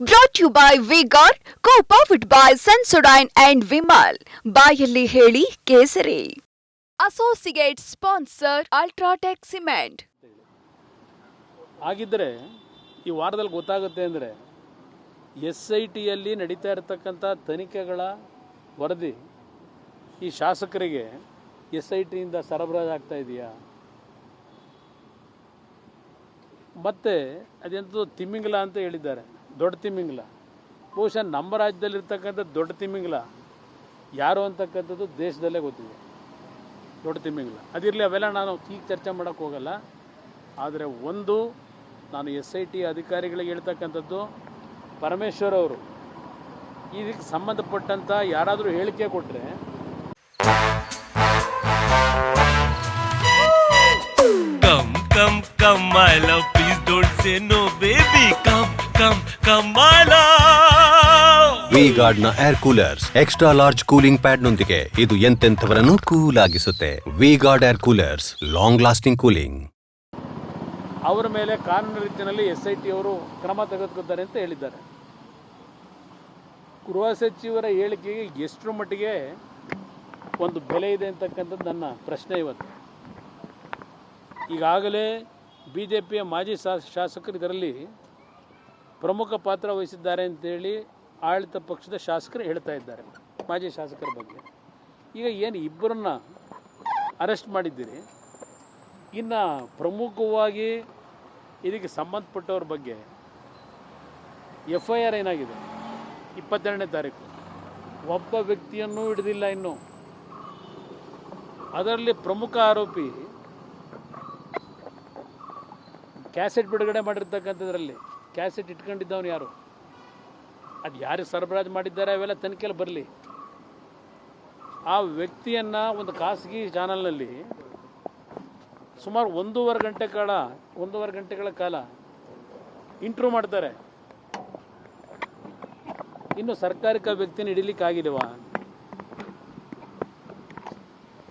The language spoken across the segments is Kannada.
Brought you by V Guard co powered by Sensodyne and Vimal ಬಾಯಲ್ಲಿ ಹೇಳಿ ಕೇಸರಿ. ಅಸೋಸಿಯೇಟ್ ಸ್ಪಾನ್ಸರ್ ಅಲ್ಟ್ರಾಟೆಕ್ ಸಿಮೆಂಟ್ ಹಾಗಿದ್ದರೆ ಈ ವಾರದಲ್ಲಿ ಗೊತ್ತಾಗುತ್ತೆ ಅಂದರೆ ಎಸ್ ಐ ಟಿಯಲ್ಲಿ ನಡೀತಾ ಇರತಕ್ಕಂಥ ತನಿಖೆಗಳ ವರದಿ ಈ ಶಾಸಕರಿಗೆ ಎಸ್ ಐ ಟಿಯಿಂದ ಸರಬರಾಜು ಆಗ್ತಾ ಇದೆಯಾ? ಮತ್ತು ಅದೆಂತೂ ತಿಮ್ಮಿಂಗಲ ಅಂತ ಹೇಳಿದ್ದಾರೆ. ದೊಡ್ಡ ತಿಮ್ಮಿಂಗ್ಲ ಬಹುಶಃ ನಮ್ಮ ರಾಜ್ಯದಲ್ಲಿರ್ತಕ್ಕಂಥ ದೊಡ್ಡ ತಿಮ್ಮಿಂಗ್ಲ ಯಾರು ಅಂತಕ್ಕಂಥದ್ದು ದೇಶದಲ್ಲೇ ಗೊತ್ತಿದೆ. ದೊಡ್ಡ ತಿಮ್ಮಿಂಗ್ಲ ಅದಿರಲಿ ಅವೆಲ್ಲ ನಾನು ಈಗ ಚರ್ಚೆ ಮಾಡೋಕ್ಕೆ ಹೋಗಲ್ಲ. ಆದರೆ ಒಂದು, ನಾನು ಎಸ್ ಐ ಟಿ ಅಧಿಕಾರಿಗಳಿಗೆ ಹೇಳ್ತಕ್ಕಂಥದ್ದು, ಪರಮೇಶ್ವರ್ ಅವರು, ಇದಕ್ಕೆ ಸಂಬಂಧಪಟ್ಟಂಥ ಯಾರಾದರೂ ಹೇಳಿಕೆ ಕೊಟ್ಟರೆ Come, ಕಮಾಲ. V ಗಾರ್ಡ್ನ air coolers extra large cooling pad ನೊಂದಿಗೆ ಇದು ಎಂತೆಂಥವರನ್ನು cool ಆಗಿಸುತ್ತೆ V guard air coolers long lasting cooling ಅವರ ಮೇಲೆ ಕಾನೂನು ರೀತಿಯಲ್ಲಿ ಎಸ್ ಐ ಟಿ ಅವರು ಕ್ರಮ ತೆಗೆದುಕೊಂಡಿದ್ದಾರೆ ಅಂತ ಹೇಳಿದ್ದಾರೆ. ಗೃಹ ಸಚಿವರ ಹೇಳಿಕೆಗೆ ಎಷ್ಟರ ಮಟ್ಟಿಗೆ ಒಂದು ಬೆಲೆ ಇದೆ ಅಂತಕ್ಕಂಥದ್ದು ನನ್ನ ಪ್ರಶ್ನೆ ಇವತ್ತು. ಈಗಾಗಲೇ ಬಿ ಜೆ ಪಿಯ ಮಾಜಿ ಶಾಸಕರು ಇದರಲ್ಲಿ ಪ್ರಮುಖ ಪಾತ್ರ ವಹಿಸಿದ್ದಾರೆ ಅಂತೇಳಿ ಆಡಳಿತ ಪಕ್ಷದ ಶಾಸಕರು ಹೇಳ್ತಾ ಇದ್ದಾರೆ, ಮಾಜಿ ಶಾಸಕರ ಬಗ್ಗೆ. ಈಗ ಏನು ಇಬ್ಬರನ್ನ ಅರೆಸ್ಟ್ ಮಾಡಿದ್ದೀರಿ, ಇನ್ನು ಪ್ರಮುಖವಾಗಿ ಇದಕ್ಕೆ ಸಂಬಂಧಪಟ್ಟವ್ರ ಬಗ್ಗೆ ಎಫ್ ಐ ಆರ್ ಏನಾಗಿದೆ? ಇಪ್ಪತ್ತೆರಡನೇ ತಾರೀಕು. ಒಬ್ಬ ವ್ಯಕ್ತಿಯನ್ನು ಹಿಡಿದಿಲ್ಲ ಇನ್ನು. ಅದರಲ್ಲಿ ಪ್ರಮುಖ ಆರೋಪಿ ಕ್ಯಾಸೆಟ್ ಬಿಡುಗಡೆ ಮಾಡಿರ್ತಕ್ಕಂಥದ್ರಲ್ಲಿ ಕ್ಯಾಸೆಟ್ ಇಟ್ಕೊಂಡಿದ್ದವನು ಯಾರು? ಅದು ಯಾರು ಸರಬರಾಜು ಮಾಡಿದ್ದಾರೆ ಅವೆಲ್ಲ ತನಿಖೆಯಲ್ಲಿ ಬರಲಿ. ಆ ವ್ಯಕ್ತಿಯನ್ನು ಒಂದು ಖಾಸಗಿ ಚಾನಲ್ನಲ್ಲಿ ಸುಮಾರು ಒಂದೂವರೆ ಗಂಟೆ ಕಾಲ, ಒಂದೂವರೆ ಗಂಟೆಗಳ ಕಾಲ ಇಂಟ್ರೂ ಮಾಡ್ತಾರೆ. ಇನ್ನು ಸರ್ಕಾರಿಕ ವ್ಯಕ್ತಿನ ಹಿಡಿಲಿಕ್ಕಾಗಿಲ್ವಾ?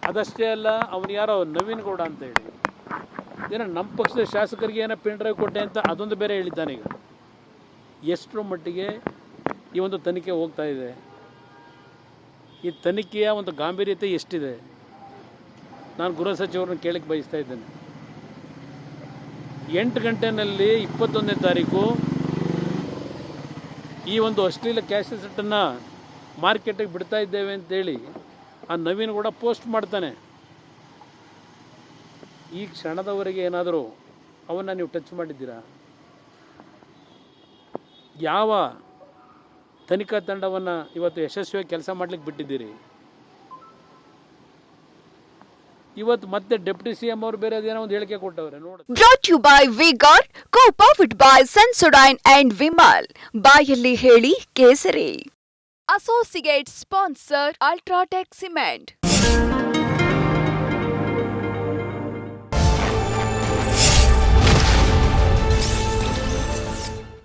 ಅದಷ್ಟೇ ಅಲ್ಲ, ಅವನು ಯಾರೋ ನವೀನ್ ಗೌಡ ಅಂತ ಹೇಳಿ ಏನೋ ನಮ್ಮ ಪಕ್ಷದ ಶಾಸಕರಿಗೆ ಏನೋ ಪೆನ್ ಕೊಟ್ಟೆ ಅಂತ ಅದೊಂದು ಬೇರೆ ಹೇಳಿದ್ದಾನೆ ಈಗ. ಎಷ್ಟರ ಮಟ್ಟಿಗೆ ಈ ಒಂದು ತನಿಖೆ ಹೋಗ್ತಾ ಇದೆ. ಈ ತನಿಖೆಯ ಒಂದು ಗಾಂಭೀರ್ಯತೆ ಎಷ್ಟಿದೆ? ನಾನು ಗೃಹ ಸಚಿವರನ್ನು ಕೇಳಕ್ಕೆ ಬಯಸ್ತಾ ಇದ್ದೇನೆ. ಎಂಟು ಗಂಟೆನಲ್ಲಿ ಇಪ್ಪತ್ತೊಂದನೇ ತಾರೀಕು ಈ ಒಂದು ಅಶ್ಲೀಲ ಕ್ಯಾಸೆಟನ್ನು ಮಾರ್ಕೆಟಿಗೆ ಬಿಡ್ತಾ ಇದ್ದೇವೆ ಅಂತೇಳಿ ಆ ನವೀನ್ ಕೂಡ ಪೋಸ್ಟ್ ಮಾಡ್ತಾನೆ. ಈ ಕ್ಷಣದವರೆಗೆ ಏನಾದರೂ ಅವನ್ನ ನೀವು ಟಚ್ ಮಾಡಿದ್ದೀರಾ? ಯಾವ ತನಿಖಾ ತಂಡವನ್ನು ಇವತ್ತು ಯಶಸ್ವಿಯಾಗಿ ಕೆಲಸ ಮಾಡ್ಲಿಕ್ಕೆ ಬಿಟ್ಟಿದ್ದೀರಿ? ಇವತ್ತು ಮತ್ತೆ ಡೆಪ್ಟಿ ಸಿ ಎಂ ಅವರು ಬೇರೆ ಅದೇನೋ ಒಂದು ಹೇಳಿಕೆ ಕೊಟ್ಟವ್ರೆ, ನೋಡಿ. Brought you by V Guard co powered by Sensodyne and Vimal ಬಾಯಲ್ಲಿ ಹೇಳಿ ಕೇಸರಿ. Associate sponsor UltraTech cement